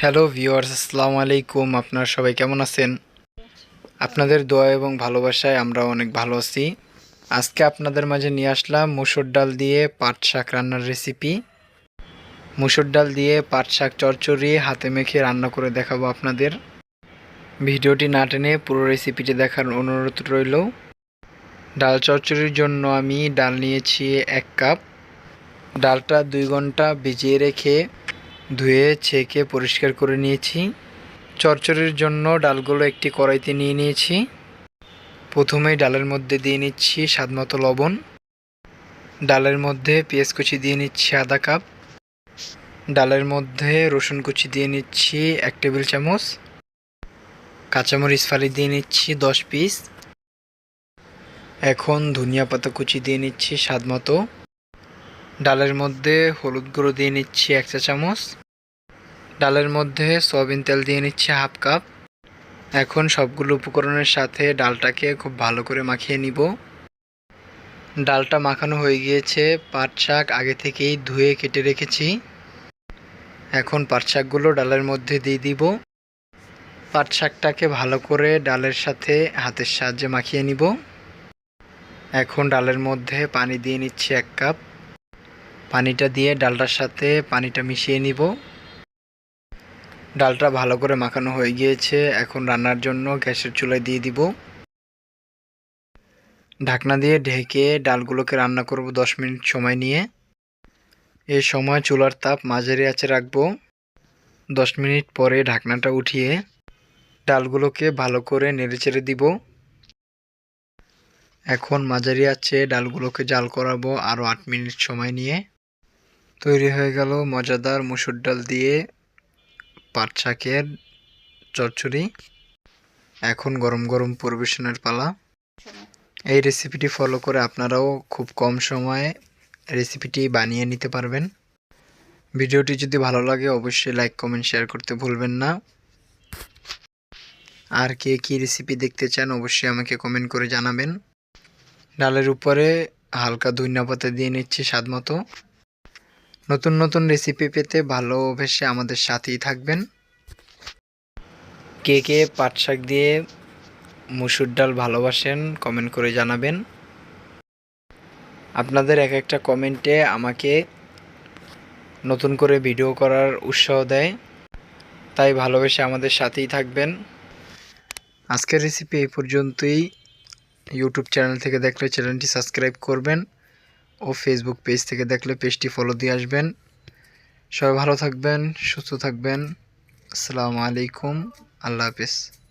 Hello viewers, আসসালামু আলাইকুম। আপনারা সবাই কেমন আছেন? আপনাদের দোয়া এবং ভালোবাসায় আমরা অনেক ভালো আছি। আজকে আপনাদের মাঝে নিয়ে আসলাম মুসুর ডাল দিয়ে পাট শাক রান্নার রেসিপি। মুসুর ডাল দিয়ে পাট শাক চচ্চড়ি হাতে মেখে রান্না করে দেখাবো আপনাদের। ভিডিওটি না টেনে পুরো রেসিপিটি দেখার অনুরোধ রইল। ডাল চচ্চড়ির জন্য আমি ডাল নিয়েছি এক কাপ। ডালটা দুই ঘণ্টা ভিজিয়ে রেখে ধুয়ে, ছেঁকে পরিষ্কার করে নিয়েছি। চচ্চড়ির জন্য ডালগুলো একটি কড়াইতে নিয়ে নিয়েছি। প্রথমেই ডালের মধ্যে দিয়ে নিচ্ছি স্বাদমতো লবণ। ডালের মধ্যে পেঁয়াজ কুচি দিয়ে নিচ্ছি আধা কাপ। ডালের মধ্যে রসুন কুচি দিয়ে নিচ্ছি এক টেবিল চামচ। কাঁচামরিচ ফালি দিয়ে নিচ্ছি দশ পিস। এখন ধনিয়া পাতা কুচি দিয়ে নিচ্ছি স্বাদ মতো ডালের মধ্যে হলুদ গুঁড়ো দিয়ে নিচ্ছি এক চা চামচ। ডালের মধ্যে সয়াবিন তেল দিয়ে নিচ্ছি হাফ কাপ। এখন সবগুলো উপকরণের সাথে ডালটাকে খুব ভালো করে মাখিয়ে নিব। ডালটা মাখানো হয়ে গিয়েছে, পাট শাক আগে থেকেই ধুয়ে কেটে রেখেছি। এখন পাট শাকগুলো ডালের মধ্যে দিয়ে দিব। পাট শাকটাকে ভালো করে ডালের সাথে হাতের সাহায্যে মাখিয়ে নিব। এখন ডালের মধ্যে পানি দিয়ে নিচ্ছি এক কাপ। পানিটা দিয়ে ডালটার সাথে পানিটা মিশিয়ে নিব। ডালটা ভালো করে মাখানো হয়ে গিয়েছে। এখন রান্নার জন্য গ্যাসের চুলায় দিয়ে দিব। ঢাকনা দিয়ে ঢেকে ডালগুলোকে রান্না করব দশ মিনিট সময় নিয়ে। এই সময় চুলার তাপ মাঝারি আঁচে রাখব। দশ মিনিট পরে ঢাকনাটা উঠিয়ে ডালগুলোকে ভালো করে নেড়েচেড়ে দিব। এখন মাঝারি আছে ডালগুলোকে জাল করাবো আরও আট মিনিট সময় নিয়ে। তৈরি হয়ে গেল মজাদার মুসুর ডাল দিয়ে পাট শাকের চচ্চড়ি। এখন গরম গরম পরিবেশনের পালা। এই রেসিপিটি ফলো করে আপনারাও খুব কম সময়ে রেসিপিটি বানিয়ে নিতে পারবেন। ভিডিওটি যদি ভালো লাগে অবশ্যই লাইক কমেন্ট শেয়ার করতে ভুলবেন না। আর কে কী রেসিপি দেখতে চান অবশ্যই আমাকে কমেন্ট করে জানাবেন। ডালের উপরে হালকা ধনিয়া পাতা দিয়ে নিচ্ছি স্বাদ মতো। নতুন নতুন রেসিপি পেতে ভালোবেসে আমাদের সাথেই থাকবেন। কে কে পাট শাক দিয়ে মুসুর ডাল ভালোবাসেন কমেন্ট করে জানাবেন। আপনাদের এক একটা কমেন্টে আমাকে নতুন করে ভিডিও করার উৎসাহ দেয়। তাই ভালোবেসে আমাদের সাথেই থাকবেন। আজকের রেসিপি এই পর্যন্তই। ইউটিউব চ্যানেল থেকে দেখলে চ্যানেলটি সাবস্ক্রাইব করবেন। ও ফেসবুক পেজ থেকে দেখলে পেজটি ফলো দিয়ে আসবেন। সবাই ভালো থাকবেন, সুস্থ থাকবেন। আসসালামু আলাইকুম। আল্লাহ হাফিজ।